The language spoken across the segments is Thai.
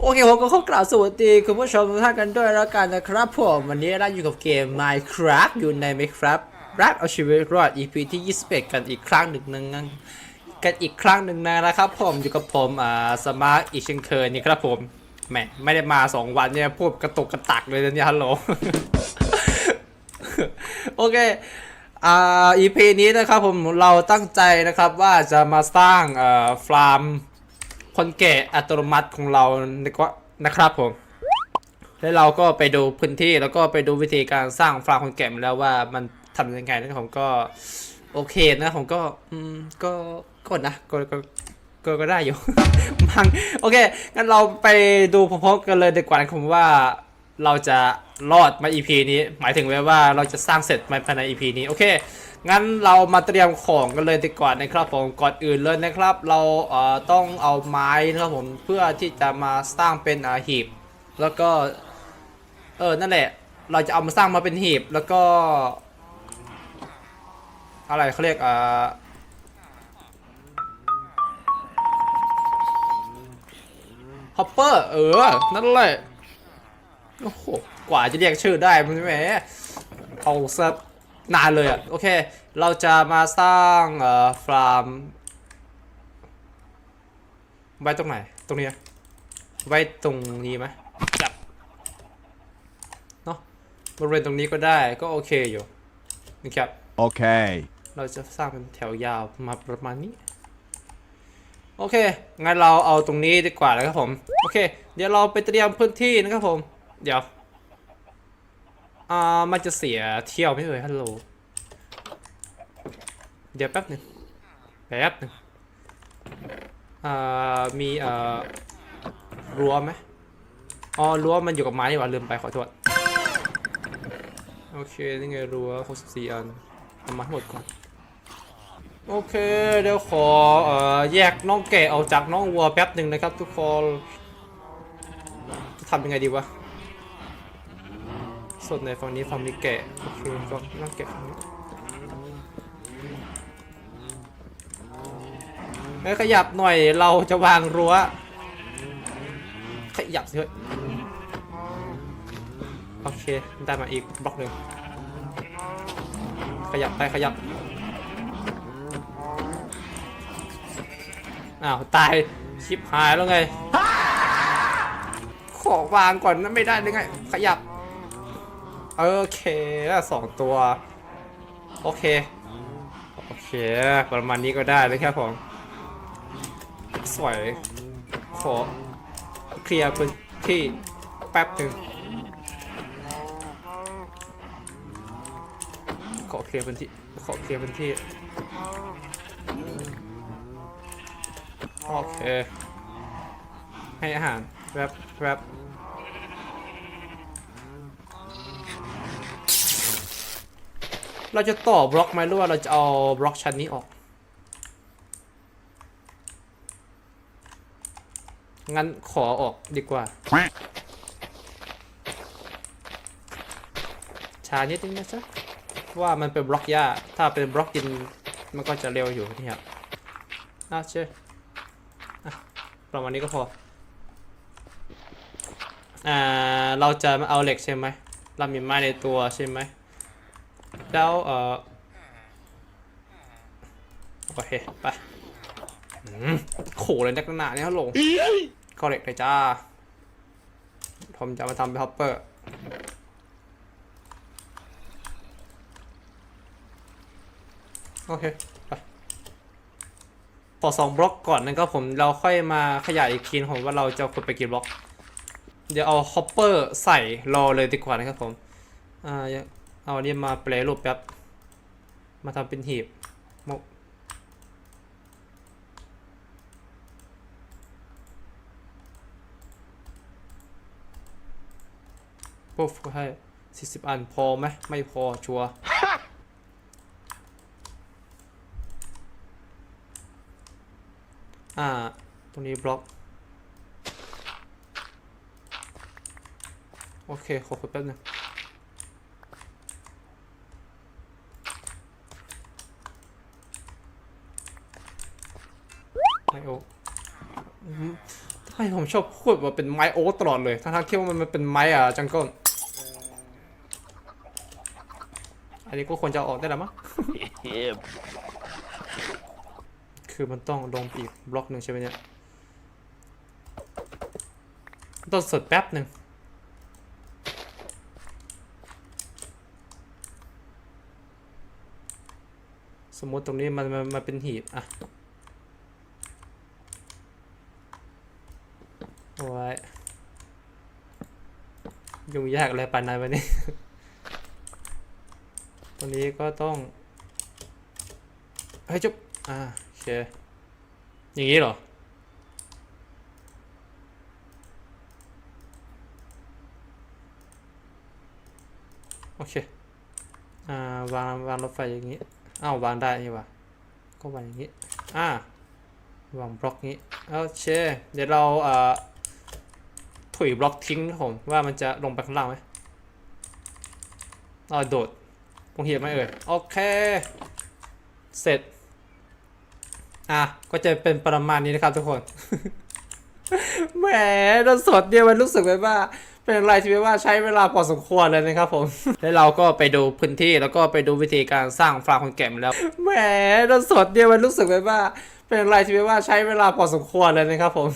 โอเคผมก็ขอกล่าวสวัสดีคุณผู้ชมทุกท่านกันด้วยแล้วกันนะครับผมวันนี้เราอยู่กับเกม Minecraft อยู่ใน Minecraft รักเอาชีวิตรอด EP ที่ 21 กันอีกครั้งหนึ่งนึงกันอีกครั้งหนึ่งนะครับผมอยู่กับผมอ่าสมาร์ทอีกเช่นเคยนี่ครับผมแหมไม่ได้มา 2 วันเนี่ยพูดกระตุกกระตักเลยนะเนี่ยฮัลโหลโอเคอ่า EP นี้นะครับผมเราตั้งใจนะครับว่าจะมาสร้างอ่อฟาร์ม คนแก่อัตโนมัติของเรานะครับผม แล้วเราก็ไปดูพื้นที่แล้วก็ไปดูวิธีการสร้างฟาร์มคนแก่มาแล้วว่ามันทำยังไงนะผมก็โอเคนะผมก็อืมก็ก็นะก็ก็ก็ก็ได้อยู่มังโอเคงั้นเราไปดูพร้อมๆกันเลยดีกว่านผมว่าเราจะรอดมา EP นี้ หมายถึงไว้ว่าเราจะสร้างเสร็จภายใน EP นี้โอเค งั้นเรามาเตรียมของกันเลยดีกว่านะครับผมก่อนอื่นเลยนะครับ เราเอ่อต้องเอาไม้นะครับผมเพื่อที่จะมาสร้างเป็นอาหีบ แล้วก็ เออนั่นแหละ เราจะเอามาสร้างมาเป็นหีบแล้วก็ อะไรเขาเรียกอ่าฮอปเปอร์เออ นั่นแหละโอ้โหกว่าจะเรียกชื่อได้มันแหมเอาซะ นานเลยอะโอเค เราจะมาสร้างเอ่อฟาร์มไว้ตรงไหน ตรงนี้อะไว้ตรงนี้ไหมจับเนาะบริเวณตรงนี้ก็ได้ก็โอเคอยู่นะครับ Okay. เราจะสร้างเป็นแถวยาวมาประมาณนี้ โอเค งั้นเราเอาตรงนี้ดีกว่านะครับผม โอเค เดี๋ยวเราไปเตรียมพื้นที่นะครับผม เดี๋ยว อ่ามันจะเสียเที่ยวไม่เอ่ยฮัลโหล เดี๋ยวแป๊บหนึ่งแป๊บหนึ่งอ่ามีเอ่อรั้วไหมอ๋อรั้วมันอยู่กับไม้นี่หว่าลืมไปขอโทษโอเคนี่ไงรั้ว64อันเอามาให้หมดก่อนโอเคเดี๋ยวขอเอ่อแยกน้องแกะออกจากน้องวัวแป๊บหนึ่งนะครับทุกคนจะทำยังไงดีวะ ส่วนในฝั่งนี้ฝั่งนี้แกะโอเคก็น้องแกะฝั่งนี้เฮ้ยขยับหน่อยเราจะวางรั้ว ขยับสิเฮ้ยโอเคได้มาอีกบล็อกหนึ่งขยับไปขยับอ้าวตายชิปหายแล้วไง ขอวางก่อนนะไม่ได้เลยไง ขยับ โอเคสองตัว โอเค โอเค ประมาณนี้ก็ได้เลยครับผมสวย ขอเคลียร์พื้นที่แป๊บหนึ่งขอเคลียร์พื้นที่ ขอเคลียร์พื้นที่ โอเค ให้อาหารแวบแวบ เราจะต่อบล็อกไหมหรือว่าเราจะเอาบล็อกชั้นนี้ออก งั้นขอออกดีกว่าช้านิดนึงนะจ๊ะว่ามันเป็นบล็อกหญ้า ถ้าเป็นบล็อกดินมันก็จะเร็วอยู่นี่ครับน่าเชื่อประมาณนี้ก็พอ อ่า เราจะมาเอาเหล็กใช่ไหม เรามีไม้ในตัวใช่ไหม แล้วเอ่อโอเค ไปอืมโขเลยนักหนาเนี่ยฮัลโหลก็เหล็กเลยจ้า ผมจะมาทำเป็นฮอปเปอร์โอเคไปพอสองบล็อกก่อนนะครับผมเราค่อยมาขยายอีกทีผมว่าเราจะขุดไปกี่บล็อก เดี๋ยวเอาฮอปเปอร์ใส่รอเลยดีกว่านะครับผม อ่า เอาอันนี้มาแปลรูปแป๊บ มาทำเป็นหีบมกปุ๊บก็ให้สี่สิบอันพอไหมไม่พอชัวร์อ่า ตรงนี้บล็อก โอเค ขอคุยแป๊บนึง โอ้อืมทำไมผมผมชอบพูดว่าเป็นไม้โอ๊ตตลอดเลยทั้งๆที่ว่ามันเป็นไม้อะจังเกิลอันนี้ก็ควรจะเอาออกได้แล้วมั้ง Yeah. คือมันต้องลงอีกบล็อกหนึ่งใช่ไหมเนี่ย ต้องสดแป๊บหนึ่งสมมติตรงนี้มันมันมันเป็นหีบอะโอ้ย ยากอะไรปานนั้นวันนี้ ตรงนี้ก็ต้องให้จุ๊บอ่าโอเค อย่างนี้เหรอ โอเค อ่าวางวางรถไฟอย่างนี้ อ้าววางได้นี่ว่าก็วางอย่างนี้ อ่าวางบล็อกนี้ โอเค เดี๋ยวเราอ่อ ถุยบล็อกทิ้งนะผมว่ามันจะลงไปข้างล่างไหมอ๋อโดดตรงเหียบไหมเอ่ยโอเค เสร็จ อะ ก็จะเป็นประมาณนี้นะครับทุกคน แหมตอนสดเนี่ยมันรู้สึกแบบว่าเป็นอะไรที่แบบว่าใช้เวลาพอสมควรเลยนะครับผม แล้วเราก็ไปดูพื้นที่แล้วก็ไปดูวิธีการสร้างฟาร์มคนแก่มาแล้ว แหมตอนสดเนี่ยมันรู้สึกแบบว่า เป็นอะไรที่แบบว่าใช้เวลาพอสมควรเลยนะครับผม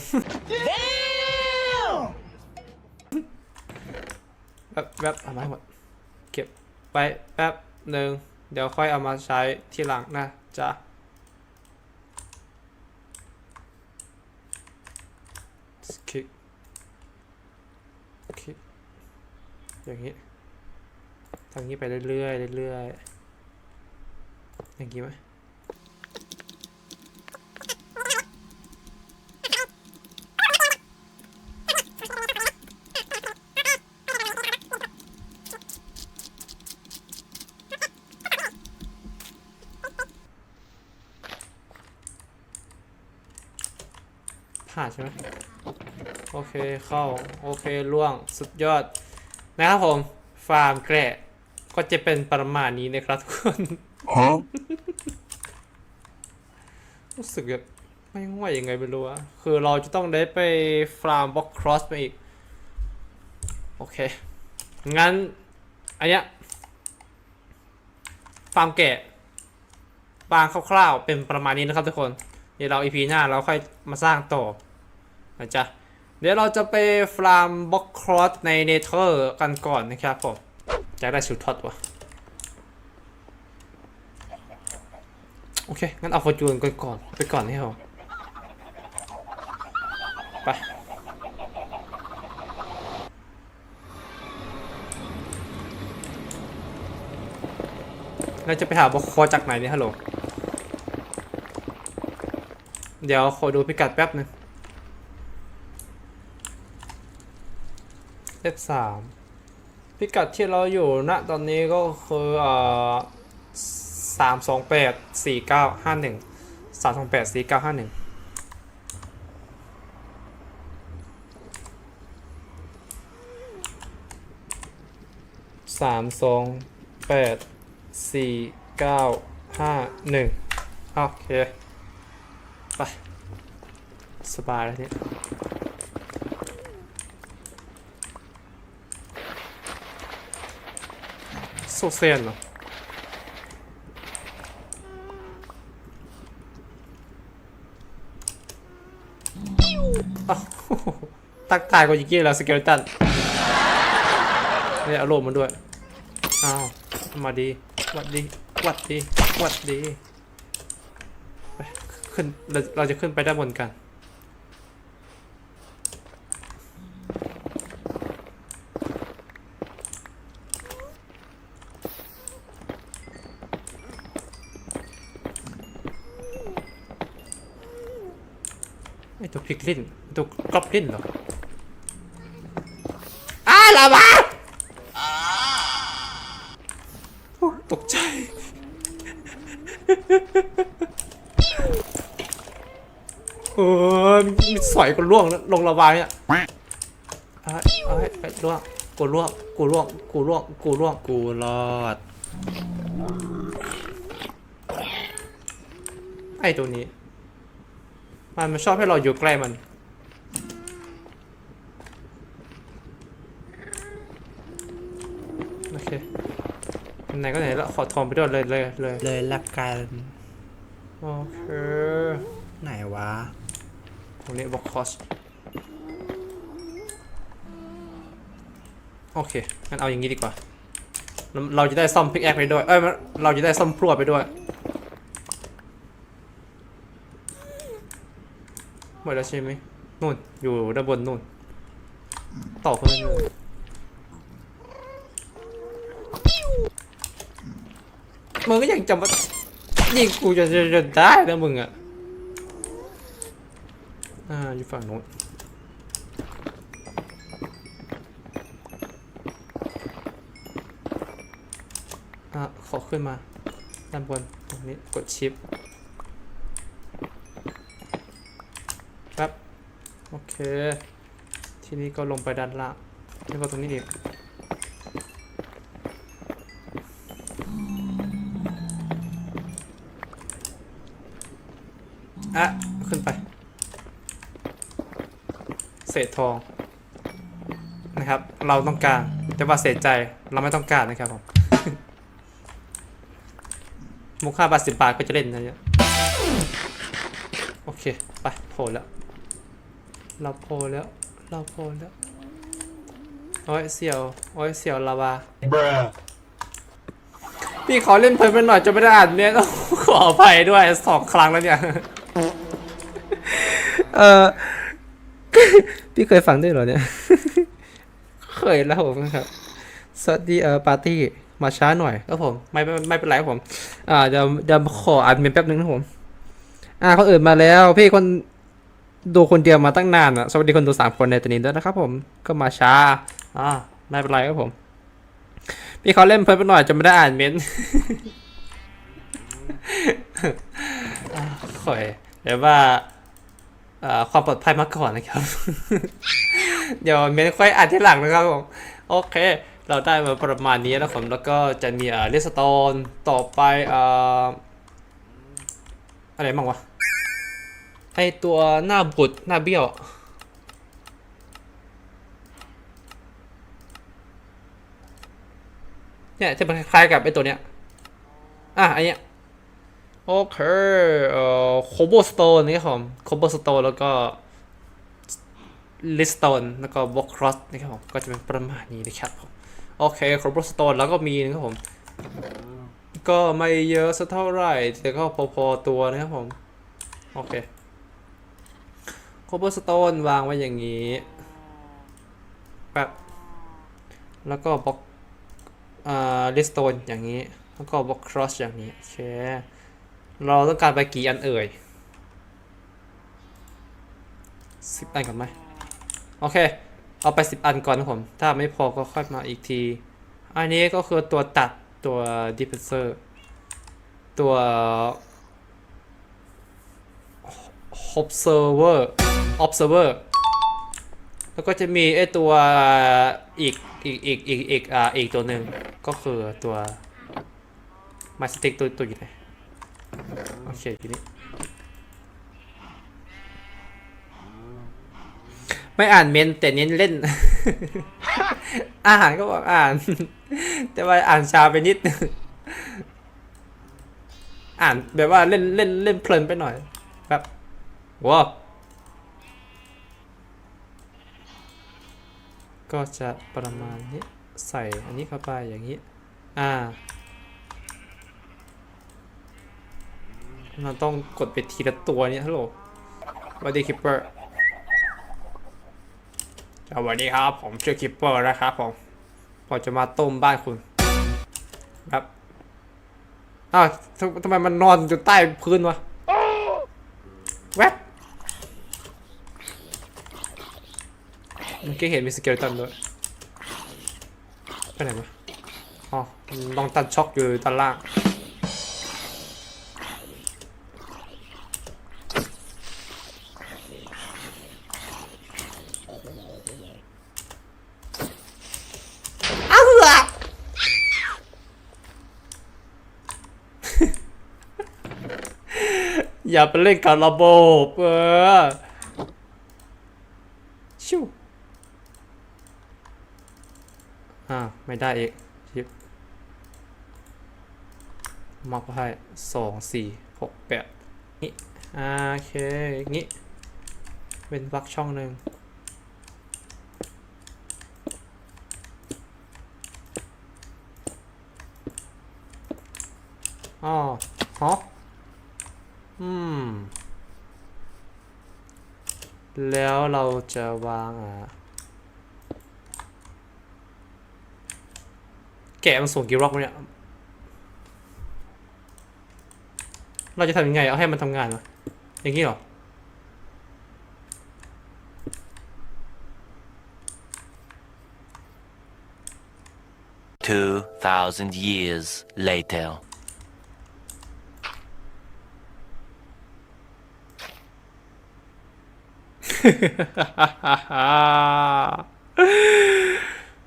แบบแบบเอามาให้หมดเก็บไปแป๊บหนึ่งเดี๋ยวค่อยเอามาใช้ทีหลังนะจ๊ะคลิกคลิกอย่างนี้ทางนี้ไปเรื่อยๆเรื่อยๆอย่างนี้ไหมผ่าน ใช่ไหมโอเคเข้าโอเคล่วงสุดยอดนะครับผม ฟาร์มแกะก็จะเป็นประมาณนี้นะครับทุกคน Huh? รู้สึกแบบไม่ง่วยยังไงไม่รู้อะคือเราจะต้องได้ไปฟาร์มบล็อกครอสไปอีก โอเค งั้น อันเนี้ยฟาร์มแกะ บางคร่าวๆ เป็นประมาณนี้นะครับทุกคน เดี๋ยวเราอีพีหน้าเราค่อยมาสร้างต่อ นะจ๊ะเดี๋ยวเราจะไปฟาร์มบ็อกครอสในเนเธอร์กันก่อนนะครับผมจะได้ชุดทอดวะโอเค งั้นเอาฟอร์จูนกันก่อนไปก่อนนี่เหรอไป เราจะไปหาบ็อกครอสจากไหนเนี่ยฮัลโหล เดี๋ยวขอดูพิกัดแป๊บหนึง F3 พิกัดที่เราอยู่ณตอนนี้ก็คือเอ่อสามสองแปดสี่เก้าห้าหนึ่งสามสองแปดสี่เก้าห้าหนึ่งสามสองแปดสี่เก้าห้าหนึ่งโอเค ไป สบายแล้วเนี่ย โซเซียนเหรออ้าวตักทายกว่ายิงกี้แล้วสเกลตันเนี่ยเอาโลมมันด้วย อ้าว มาดี วัดดี วัดดี วัดดี ขึ้น เราเราจะขึ้นไปด้านบนกัน ไอตัวพิ กลินตัวกรอบลินเหรออ้าลาวาโอ้ตกใจ เออมีสอยกูล่วงลงระบายเนี่ยเอ้ยเอ้ยเอ้ยล่วงกูล่วงกูล่วงกูล่วงกูล่วงกูรอด ไอตัวนี้ มันมันชอบให้เราอยู่ใกล้มันโอเคไหนก็ไหนแล้วขอทองไปด้วยเลยเลยเลยเลยลบกานโอเคไหนวะตรงนี้บอกคอสโอเคงั้นเอาอย่างนี้ดีกว่า เราจะได้ซ่อมพิกแอคไปด้วย เอ้ยเราจะได้ซ่อมพรวดไปด้วย หมดแล้วใช่ไหมนู่น อยู่ด้านบนนู่น ต่อคนนั้นมึงก็ยังจำว่ายิงกูจะจะจะได้นะมึงอะ อ่า อยู่ฝั่งโน้นอะขอขึ้นมาด้านบนตรงนี้กดชิปครับ โอเค ทีนี้ก็ลงไปด้านล่างแล้วก็ตรงนี้อีกอะขึ้นไป เศษทองนะครับ เราต้องการแต่ว่าเศษใจเราไม่ต้องการนะครับผมมูลค่าบาทสิบบาทก็จะเล่นนะเนี่ยโอเค ไปโผล่แล้ว เราโผล่แล้ว เราโผล่แล้วโอ้ยเสียวโอ้ยเสียวลาวาพี่ขอเล่นเพลินไปหน่อยจะไม่ได้อ่านเนี่ยต้องขออภัยด้วยสองครั้งแล้วเนี่ย เออพี่เคยฟังด้วยเหรอเนี่ย เคยแล้วผมครับ สวัสดีเออปาร์ตี้มาช้าหน่อยครับผม ไม่ไม่ไม่เป็นไรผม อ่าเดี๋ยวเดี๋ยวขออ่านเมนแป๊บนึงนะผม อ่าคนอื่นมาแล้ว พี่คน ดูคนเดียวมาตั้งนานอะ สวัสดีคนดูสามคนในตัวนี้ด้วยนะครับผมก็มาช้า อ่าไม่เป็นไรครับผม พี่เขาเล่นเพลินไปหน่อยจะไม่ได้อ่านเมนต์อ่อยเดี๋ยวว่าอ่าความปลอดภัยมาก่อนนะครับ เดี๋ยวเมนต์ค่อยอ่านที่หลังนะครับผม โอเค เราได้มาประมาณนี้แล้วผมแล้วก็จะมีอ่าเลสโตนต่อไปอ่าอะไรบ้างวะ ไอตัวหน้าบุดหน้าเบี้ยว เนี่ยจะเป็นคล้ายกับไอตัวเนี้ย อะอันเนี้ยโอเคเอ่อโคโบสโตนนี่ครับผมโคโบสโตนแล้วก็ลิสโตนแล้วก็บล็อกครอสนี่ครับผมก็จะเป็นประมาณนี้นะครับผมโอเคโคโบสโตนแล้วก็มีนะครับผมก็ไม่เยอะสักเท่าไหร่แต่ก็พอๆตัวนะครับผมโอเค โคโบสโตนวางไว้อย่างนี้แบบแล้วก็บล็อกอ่าลิสโตนอย่างนี้ แล้วก็บล็อกครอสอย่างนี้โอเคเราต้องการไปกี่อันเอ่ยสิบอันก่อนไหมโอเค เอาไปสิบอันก่อนนะผม ถ้าไม่พอก็ค่อยมาอีกที อันนี้ก็คือตัวตัดตัวดิเฟนเซอร์ตัว observer observer แล้วก็จะมีไอตัวอีกอีกอีกอีกอีกอ่าอีกตัวหนึ่งก็คือตัวมาสติกตัวตัวอยู่ไหนโอเคทีนี้ไม่อ่านเมนแต่เน้นเล่นอ่านก็บอกอ่าน แต่ว่าอ่านช้าไปนิด อ่านแบบว่าเล่นเล่นเล่นเพลินไปหน่อยแบบว้าว ก็จะประมาณนี้ใส่อันนี้เข้าไปอย่างนี้ อ่าเราต้องกดไปทีละตัวเนี่ยฮัลโหลสวัสดีคิปเปอร์สวัสดีครับ ผมชื่อคิปเปอร์นะครับผมผมจะมาต้มบ้านคุณ ครับ อ้าวทำทำไมมันนอนอยู่ใต้พื้นวะแวะเมื่อกี้เห็นมีสเกลตันด้วยไปไหนมาอ๋อลองตันช็อกอยู่ด้านล่างอ้าวเหรออย่าไปเล่นกับระบบเออชิวอ่า ไม่ได้อีกยิบมาก็ให้สองสี่หกแปดนี่อ่าโอเคงี้เป็นวักช่องหนึ่งอ๋อฮะอืม แล้วเราจะวางอะ แกะมันส่งกี่รอบวะเนี่ย เราจะทำยังไง เอาให้มันทำงานวะอย่างนี้เหรอ Two thousand years later.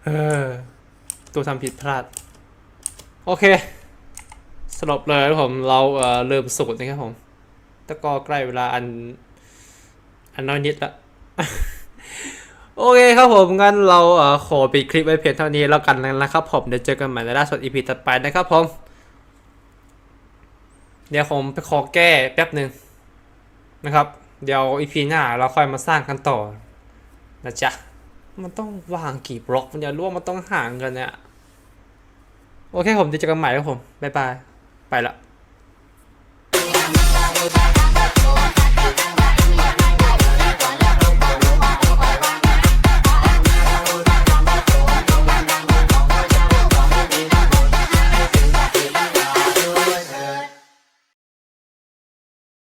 เออ ตัวทำผิดพลาด โอเคสรุปเลยครับผม เราเอ่อเริ่มสูตรนะครับผมต่ก็ใกล้เวลาอัน อันน้อยนิดละโอเคครับผม งั้นเราเอ่อขอปิดคลิปไว้เพียงเท่านี้แล้วกันนะครับผม เดี๋ยวเจอกันใหม่ในล่าสุดอีพีถัดไปนะครับผม เดี๋ยวผมไปขอแก้แป๊บหนึ่งนะครับ เดี๋ยวอีพีหน้าเราค่อยมาสร้างกันต่อนะจ๊ะ มันต้องวางกี่บล็อกมันจะร่วมมันต้องห่างกันเนี่ย โอเคผมจะเจอกันใหม่ครับผม บ๊ายบาย ไปละ